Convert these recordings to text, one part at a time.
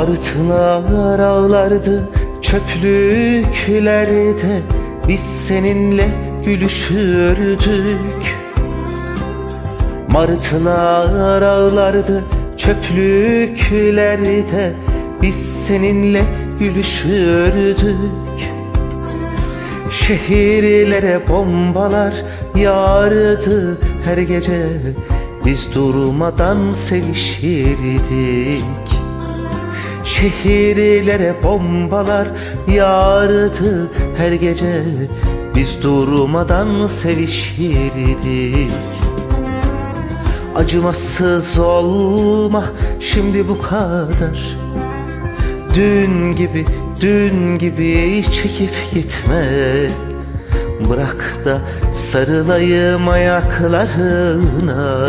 Martılar ağlardı çöplüklerde Biz seninle gülüşürdük. Martılar ağlardı çöplüklerde Biz seninle gülüşürdük. Şehirlere bombalar yağardı her gece Biz durmadan sevişirdik Şehirlere bombalar yağardı. Her gece Biz durmadan sevişirdik. Acımasız olma şimdi bu kadar. Dün gibi, dün gibi çekip gitme. Bırak da sarılayım ayaklarına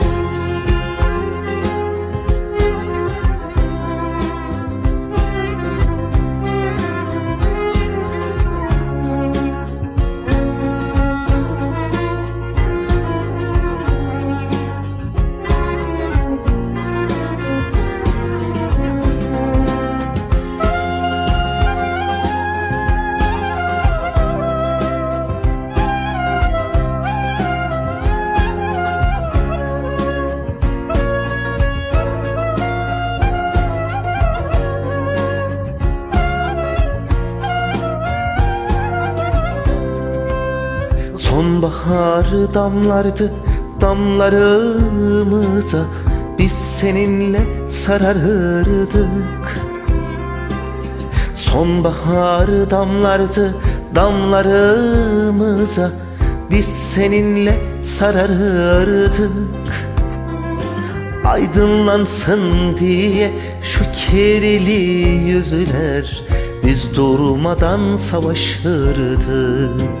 Sonbahar damlardı damlarımıza. Biz seninle sararırdık. Sonbahar damlardı damlarımıza. Biz seninle sararırdık. Aydınlansın diye şu kirli yüzler Biz durmadan savaşırdık